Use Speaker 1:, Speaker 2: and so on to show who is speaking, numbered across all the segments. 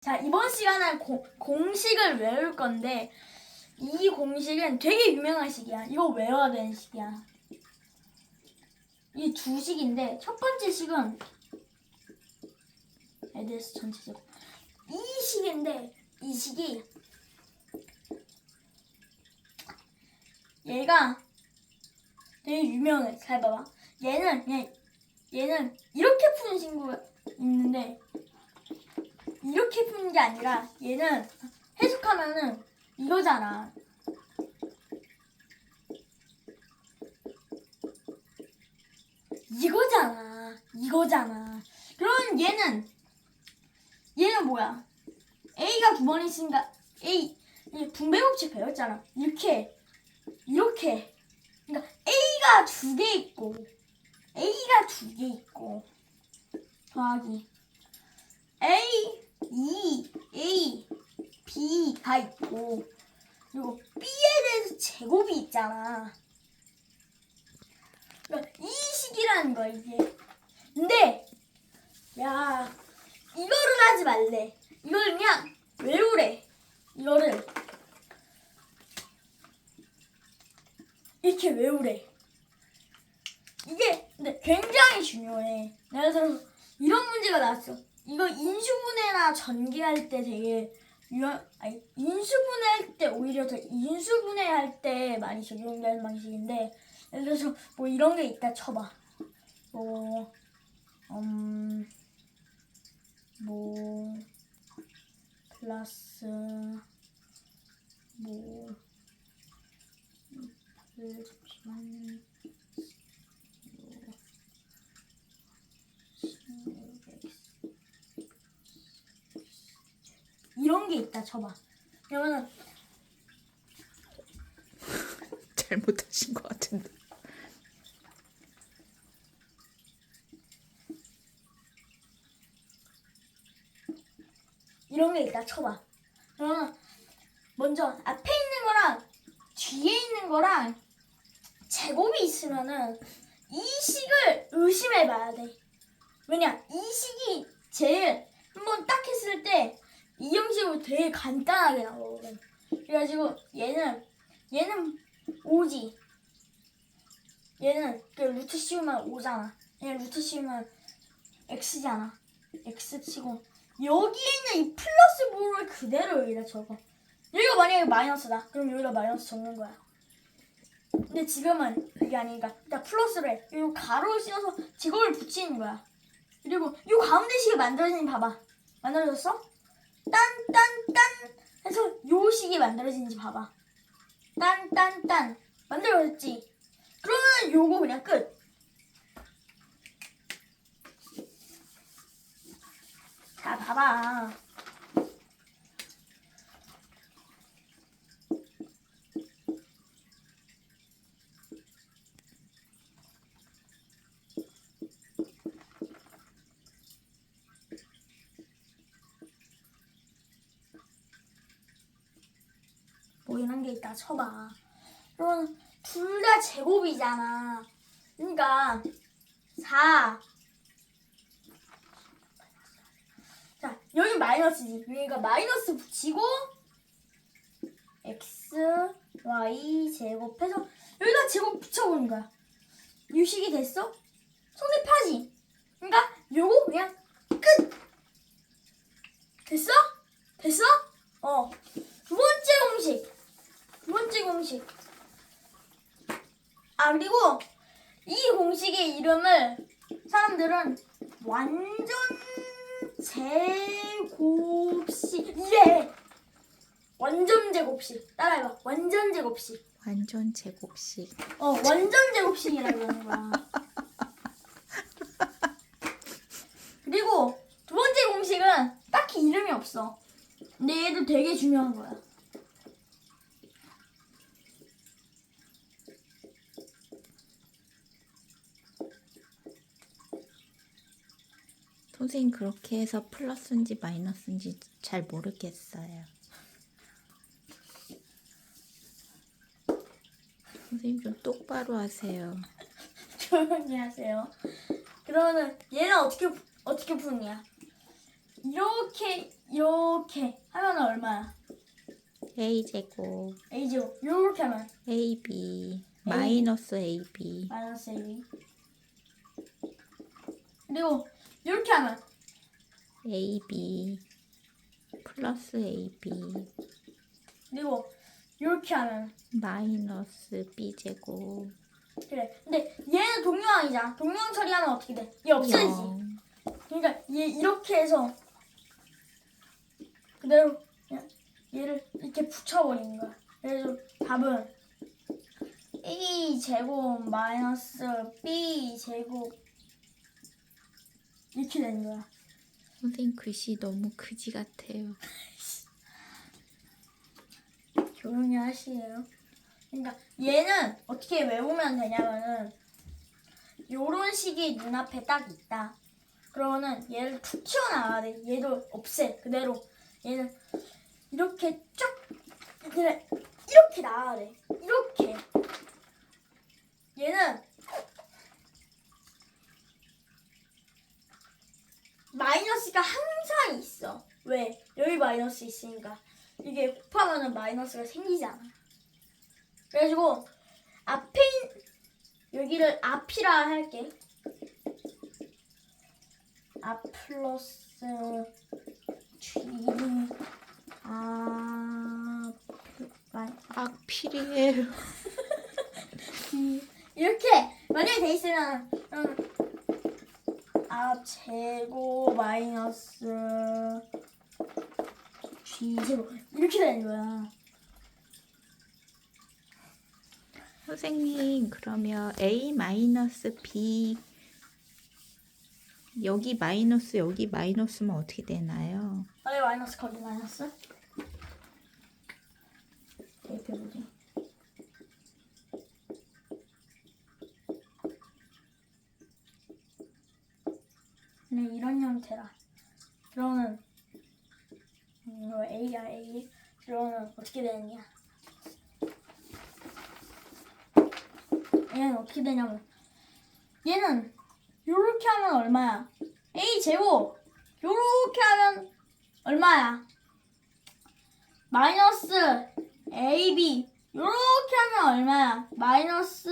Speaker 1: 자, 이번 시간은 고- 공식을 외울 건데, 이 공식은 되게 유명한 식이야. 이거 외워야 되는 식이야. 이 두 식인데, 첫 번째 식은, 에데스 전체적으로. 이 식인데, 이 식이, 얘가 되게 유명해. 잘 봐봐. 얘는, 그냥, 얘는 이렇게 푸는 친구가 있는데, 이렇게 푸는 게 아니라 얘는 해석하면은 이거잖아. 이거잖아. 이거잖아. 그럼 얘는 얘는 뭐야? A가 두번 있으니까 A 이 분배 법칙 배웠잖아. 이렇게 이렇게 그러니까 A가 두 개 있고 A가 두 개 있고 더하기 A, E, A, B가 있고 그리고 B에 대해서 제곱이 있잖아. 그러니까 이 식이라는 거야 이게. 근데 야 이거를 하지 말래. 이걸 그냥 외우래. 이거를 이렇게 외우래. 이게 근데 굉장히 중요해. 내가 들어서 이런 문제가 나왔어. 이거 인수분해나 전개할 때 되게 유한 아니 인수분해할 때 오히려 더 인수분해할 때 많이 적용되는 방식인데 예를 들어서 뭐 이런 게 있다 쳐봐. 뭐 음, 뭐 플러스 뭐 그, 잠시만 뭐, 16x 이런 게 있다 쳐봐. 그러면은
Speaker 2: 잘못하신 것 같은데.
Speaker 1: 이런 게 있다 쳐봐. 그러면 먼저 앞에 있는 거랑 뒤에 있는 거랑 제곱이 있으면은 이 식을 의심해 봐야 돼. 왜냐 이 식이 제일 한번 딱 했을 때 이 형식으로 되게 간단하게 나오거든. 그래가지고 얘는 얘는 5지. 얘는 그 루트 씌우면 5잖아. 얘는 루트 씌우면 x잖아. x 치고 여기에 있는 이 플러스 부분을 그대로 여기다 적어. 여기가 만약에 마이너스다. 그럼 여기다 마이너스 적는 거야. 근데 지금은 그게 아니니까 일단 플러스를 해. 그리고 가로를 씌워서 제곱을 붙이는 거야. 그리고 이 가운데 식이 만들어지는 거 봐봐. 만들어졌어? 딴, 딴, 딴 해서 요 식이 만들어지는지 봐봐. 딴, 딴, 딴. 만들어졌지? 그러면 요거 그냥 끝. 자, 봐봐. 뭐 이런 게 있다 쳐봐. 그럼 둘 다 제곱이잖아. 그러니까 4. 자, 여기 마이너스지. 그러니까 마이너스 붙이고 x, y 제곱해서 여기다 제곱 붙여보는 거야. 유식이 됐어? 성립하지? 그러니까 요거 그냥 끝! 됐어? 됐어? 어. 두 번째 공식. 두 번째 공식. 아, 그리고 이 공식의 이름을 사람들은 완전 제곱식. 예! 완전 제곱식. 따라해봐. 완전 제곱식.
Speaker 2: 완전 제곱식.
Speaker 1: 어, 완전 제곱식이라고 하는 거야. 그리고 두 번째 공식은 딱히 이름이 없어. 근데 얘도 되게 중요한 거야.
Speaker 2: 선생님 그렇게 해서 플러스인지 마이너스인지 잘 모르겠어요. 선생님 좀 똑바로 하세요.
Speaker 1: 조용히 하세요. 그러면은 얘는 어떻게 어떻게 푸느냐? 이렇게 이렇게 하면 얼마야?
Speaker 2: A 제곱
Speaker 1: a 제곱 이렇게 하면
Speaker 2: AB 마이너스 AB
Speaker 1: 마이너스 a 그리고 이렇게 하면
Speaker 2: AB 플러스 AB
Speaker 1: 그리고 이렇게 하면
Speaker 2: 마이너스 B 제곱
Speaker 1: 그래. 근데 얘는 동요항이잖아. 동요항 처리하면 어떻게 돼? 얘 없어지지.
Speaker 2: 영.
Speaker 1: 그러니까 얘 이렇게 해서 그대로 그냥 얘를 이렇게 붙여버리는 거야. 그래서 답은 a 제곱 마이너스 b 제곱 이렇게 되는 거야.
Speaker 2: 선생님 글씨 너무 그지 같아요.
Speaker 1: 조용히 하시래요. 그러니까 얘는 어떻게 외우면 되냐면은 요런 식이 눈앞에 딱 있다. 그러면은 얘를 툭 튀어나와야 돼. 얘도 없애. 그대로. 얘는 이렇게 쫙 그래 이렇게 나와야 돼. 이렇게. 얘는 마이너스가 항상 있어. 왜? 여기 마이너스 있으니까. 이게 곱하면은 마이너스가 생기잖아. 그래가지고 앞에 있- 여기를 앞이라 할게. 앞 플러스 G 아
Speaker 2: 악필이에요.
Speaker 1: 이렇게 만약에 돼 있으면 음, 앞 제곱 마이너스 G 제곱 이렇게 되는 거야.
Speaker 2: 선생님 그러면 A 마이너스 B 여기 마이너스 여기 마이너스면 어떻게 되나요?
Speaker 1: 여기 마이너스 거기 마이너스 대표보지 형태라 그러면 음, 이거 A야 A? 그러면 어떻게 되느냐? 얘는 어떻게 되냐면 얘는 요렇게 하면 얼마야? A 제곱! 요렇게 하면 얼마야? 마이너스 AB 요렇게 하면 얼마야? 마이너스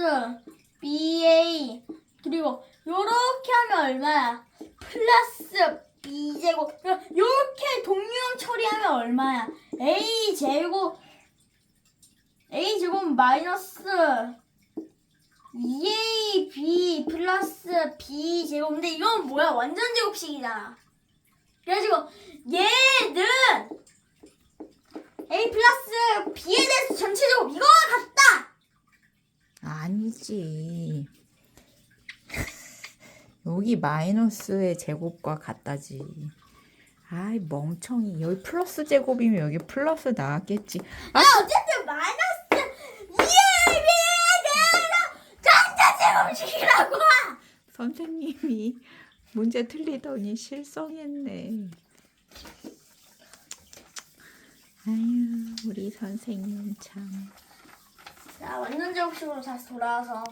Speaker 1: BA 그리고 요렇게 하면 얼마야? 플러스 B제곱 요렇게 동류형 처리하면 얼마야? A제곱 A제곱 마이너스 2AB 플러스 B제곱 근데 이건 뭐야? 완전 제곱식이잖아 그래가지고 얘는 A 플러스 B에 대해서 전체적으로 이거와 같다.
Speaker 2: 아니지. 여기 마이너스의 제곱과 같다지. 아이 멍청이 여기 플러스 제곱이면 여기 플러스 나왔겠지. 아
Speaker 1: 아 어쨌든 마이너스 2A B에 대해서 전체 제곱식이라고.
Speaker 2: 선생님이 문제 틀리더니 실성했네. 아유 우리 선생님 참.
Speaker 1: 자 완전 제곱식으로 다시 돌아와서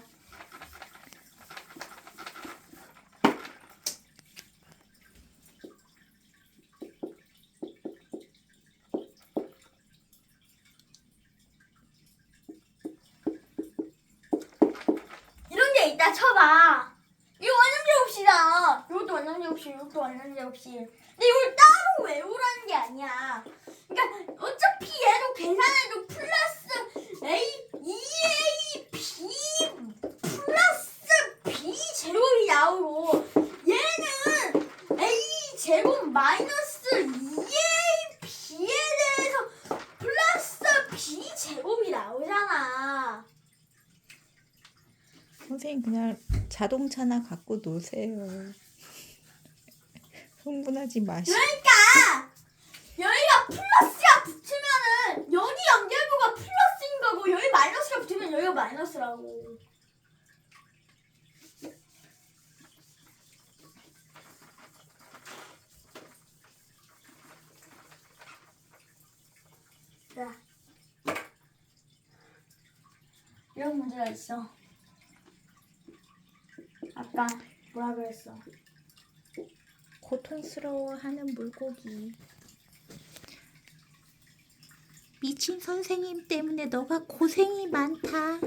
Speaker 1: 있다 쳐봐. 이거 완전 제곱식이다. 이것도 완전 제곱식, 이것도 완전 제곱식. 근데 이걸 따로 외우라는 게 아니야. 그러니까 어차피 얘도 계산해도 플러스 A 2A B 플러스 B 제곱이 나오고 얘는 A 제곱 마이너스 2A B에 대해서 플러스 B 제곱이 나오잖아.
Speaker 2: 선생님 그냥 자동차나 갖고 노세요. 흥분하지 마시고.
Speaker 1: 그러니까 여기가 플러스가 붙으면은 여기 연결부가 플러스인 거고 여기 마이너스가 붙으면 여기가 마이너스라고. 자, 이런 문제가 있어. 아까 뭐라 그랬어?
Speaker 2: 고통스러워하는 물고기. 미친 선생님 때문에 너가 고생이 많다.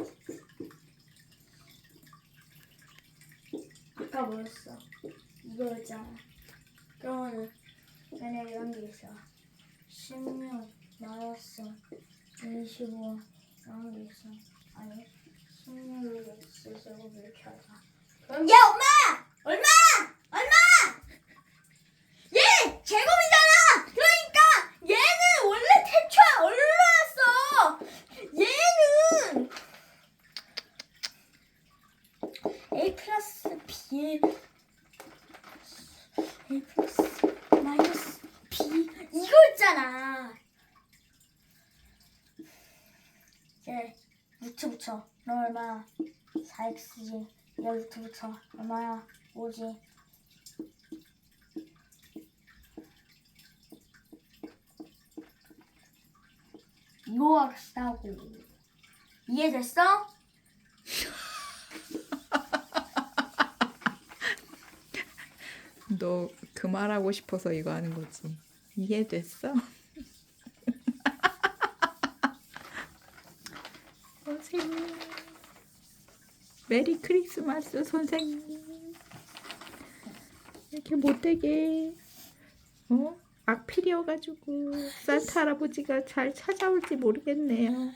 Speaker 1: 아까 뭐였어? 이거였잖아. 그러면은 만약에 이런 게 있어. 16 마이너스 25 이런 게 있어. 아니 16을 x 제곱 이렇게 하자. 야 엄마! 얼마! 얼마! 얘 제곱이잖아! 그러니까 얘는 원래 태초에 얼마였어! 얘는 a 플러스 b a 플러스 마이너스 b 이거 있잖아. 이제 루트 붙여. 너 얼마야? 4x지. 루트 붙여. 얼마야? 5지. 이거 합시다고. 이해됐어?
Speaker 2: 너 그 말하고 싶어서 이거 하는 거지. 이해됐어? 선생님. 메리 크리스마스 선생님. 이렇게 못되게 어? 악필이어가지고 산타 할아버지가 잘 찾아올지 모르겠네요.